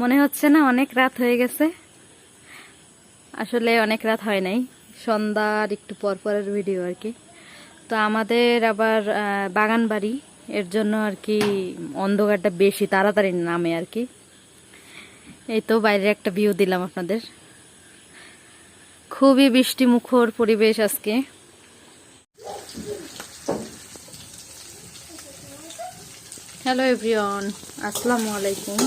মনে হচ্ছে না অনেক রাত হয়ে গেছে। আসলে অনেক রাত হয় নাই। সন্ধ্যার একটু পর পরের ভিডিও আর কি। তো আমাদের আবার বাগান বাড়ি এর জন্য আর কি অন্ধকারটা বেশি তাড়াতাড়ি নামে আর কি। এই তো বাইরে একটা ভিউ দিলাম আপনাদের। খুবই বৃষ্টি মুখর পরিবেশ আজকে। হ্যালো এভরিওয়ান আসসালামু আলাইকুম।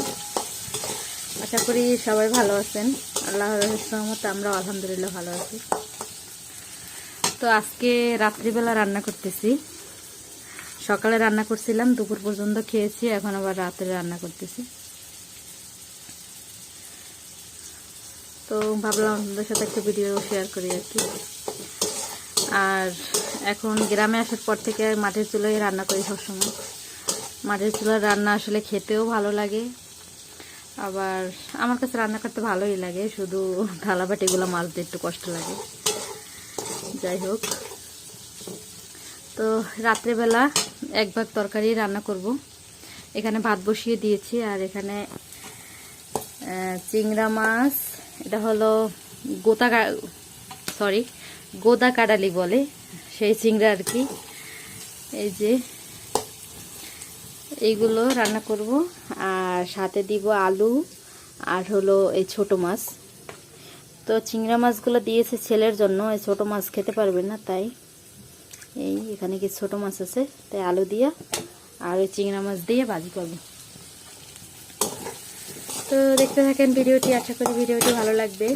আশা করি সবাই ভালো আছেন। আল্লাহর রহমতে আমরা আলহামদুলিল্লাহ ভালো আছি। তো আজকে রাত্রিবেলা রান্না করতেছি। সকালে রান্না করছিলাম, দুপুর পর্যন্ত খেয়েছি, এখন আবার রাত্রে রান্না করতেছি। তো ভাবলাম আপনাদের সাথে একটা ভিডিও শেয়ার করি আর কি। আর এখন গ্রামে আসার পর থেকে মাটির চুলোয় রান্না করি সবসময়। মাটির চুলার রান্না আসলে খেতেও ভালো লাগে আবার আমার কাছে রান্না করতে ভালোই লাগে, শুধু থালা বাটিগুলো মাজতে একটু কষ্ট লাগে। যাই হোক। তো রাত্রেবেলা এক ভাগ তরকারি রান্না করব। এখানে ভাত বসিয়ে দিয়েছি, আর এখানে চিংড়া মাছ, এটা হলো গোতা সরি গোদা কাডালি বলে, সেই চিংড়া আর কি। এই যে এইগুলো রান্না করব, আর সাথে দিব আলু, আর হলো এই ছোট মাছ। তো চিংড়া মাছগুলো দিয়েছে ছেলের জন্য, এই ছোট মাছ খেতে পারবে না, তাই। এই, এখানে কি ছোট মাছ আছে? তাই আলু দিয়ে, আর ওই চিংড়া মাছ দিয়ে ভাজি করব। তো দেখতে থাকেন ভিডিওটি, আশা করি ভিডিওটি ভালো লাগবে।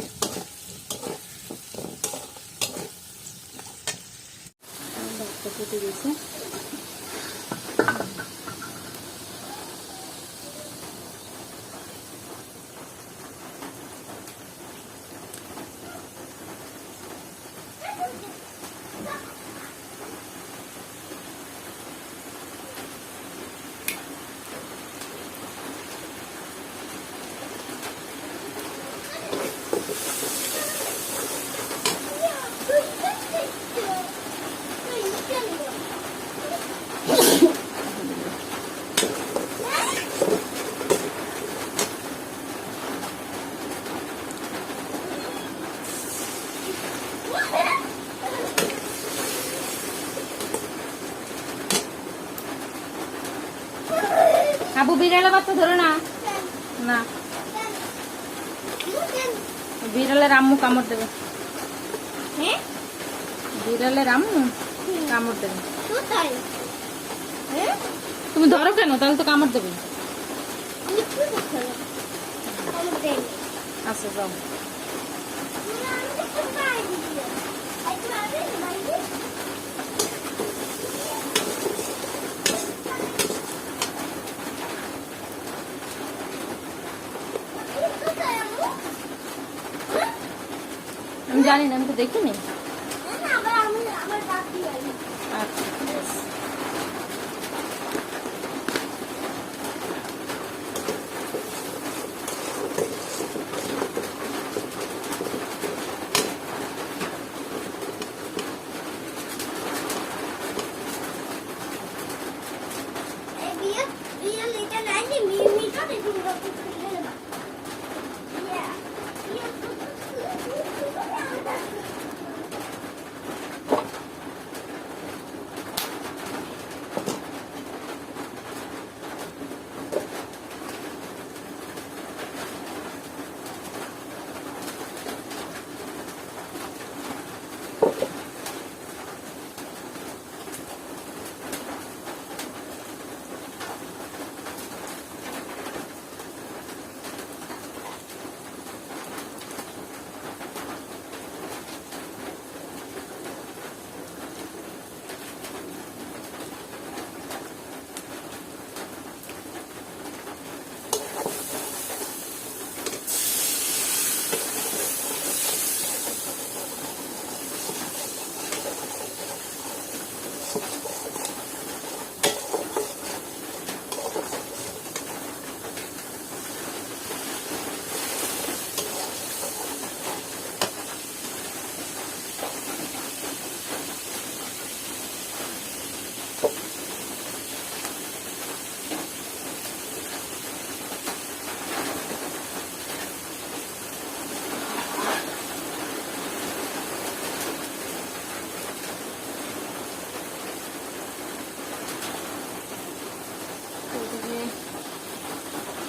আবু বিড়ালের বাচ্চা ধরো না। না। বিড়ালের আম্মু কামড় দেবে। বিড়ালের আম্মু কামড় দেবে। তুমি ধরো কেন? তাহলে তো কামড় দেবে। আচ্ছা যাও আমি তো পাই দিই আই তো আবে বাইরে কোথায় আম্মু আমি জানি না আমি তো দেখিনি।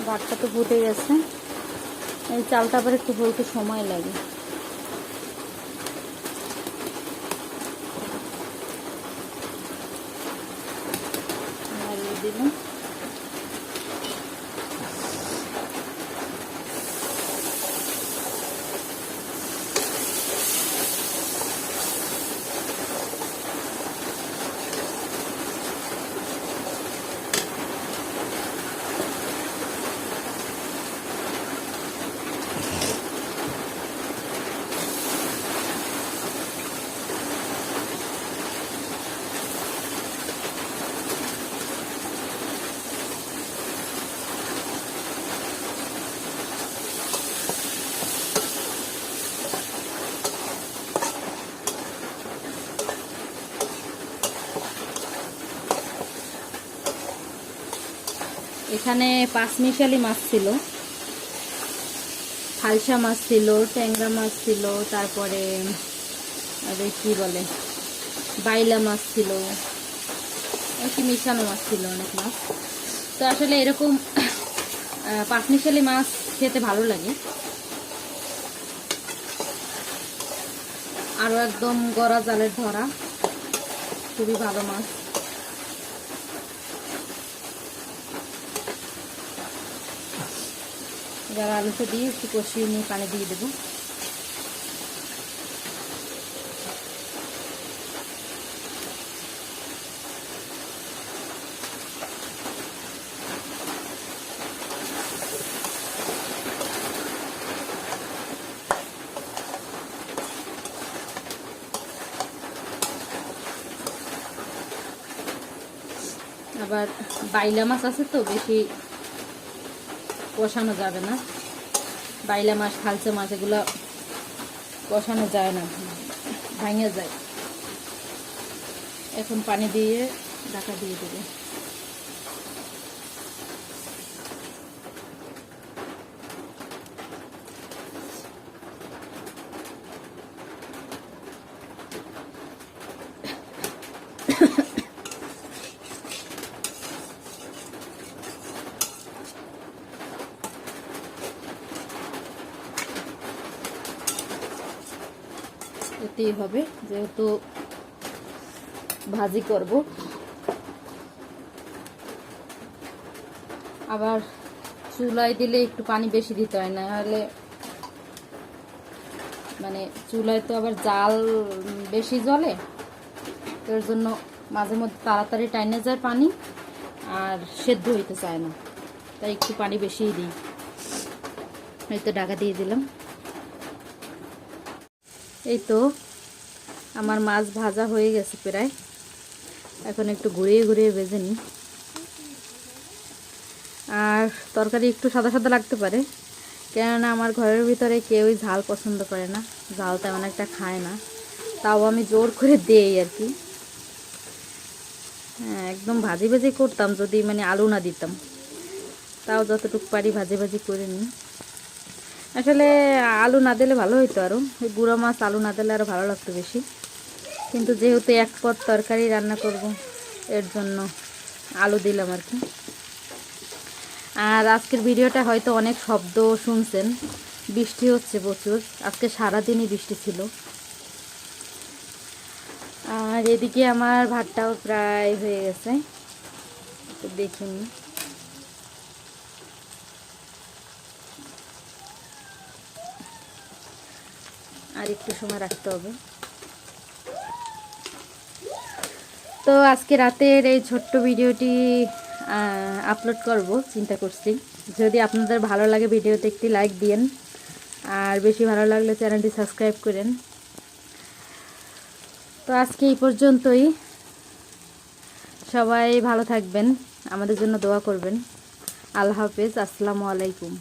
ভাতটা তো ফুটে গেছে। এই চালটা আবার একটু বলতে সময় লাগে। দিলাম। এখানে পাঁচমিশালি মাছ ছিল। ফালসা মাছ ছিল, ট্যাংরা মাছ ছিল, তারপরে আরে কি বলে, বাইলা মাছ ছিল কি মিশানো মাছ ছিল অনেক মাছ। তো আসলে এরকম পাঁচমিশালি মাছ খেতে ভালো লাগে। আরও একদম গড়া জালের ধরা, খুবই ভালো মাছ। এবার আলুটা দিয়ে একটু কষিয়ে নিয়ে পানি দিয়ে দেবো। আবার বাইলা মাছ আছে তো, বেশি কষানো যাবে না। বাইলা মাছ খালসে মাছ, এগুলো কষানো যায় না। ভাঙে যায়। এখন পানি দিয়ে ঢাকা দিয়ে দেবে। এতেই হবে, যেহেতু ভাজি করব। আবার চুলায় দিলে একটু পানি বেশি দিতে হয় না হলে মানে চুলায় তো আবার জাল বেশি জ্বলে, তো এর জন্য মাঝে মধ্যে তাড়াতাড়ি টাইনে যায় পানি, আর সেদ্ধ হইতে চায় না, তাই একটু পানি বেশিই দিই। হয়তো ঢাকা দিয়ে দিলাম। এই তো আমার মাছ ভাজা হয়ে গেছে প্রায়। এখন একটু ঘুরিয়ে ঘুরিয়ে ভেজে নিই। আর তরকারি একটু সাদা সাদা লাগতে পারে, কেননা আমার ঘরের ভিতরে কেউই ঝাল পছন্দ করে না, ঝাল তেমন একটা খায় না। তাও আমি জোর করে দেই আর কি। হ্যাঁ একদম ভাজি ভাজি করতাম, যদি মানে আলু না দিতাম। তাও যতটুকু পারি ভাজি ভাজি করে নিই। আসলে আলু না দিলে ভালো হইতো আরও ওই গুঁড়ো মাছ আলু না দিলে আরও ভালো লাগতো বেশি। কিন্তু যেহেতু এক পদ তরকারি রান্না করব, এর জন্য আলু দিলাম আর কি। আর আজকের ভিডিওটা হয়তো অনেক শব্দ শুনছেন, বৃষ্টি হচ্ছে প্রচুর, আজকে সারাদিনই বৃষ্টি ছিল। আর এদিকে আমার ভাতটাও প্রায় হয়ে গেছে দেখিনি আর একটু সময় রাখতে হবে। তো আজকে রাতের এই ছোট্ট ভিডিওটি আপলোড করব, চিন্তা করছি। যদি আপনাদের ভালো লাগে ভিডিওতে একটি লাইক দিন আর বেশি ভালো লাগলে চ্যানেলটি সাবস্ক্রাইব করেন। তো আজকে এই পর্যন্তই। সবাই ভালো থাকবেন, আমাদের জন্য দোয়া করবেন। আল্লাহ হাফেজ, আসসালামু আলাইকুম।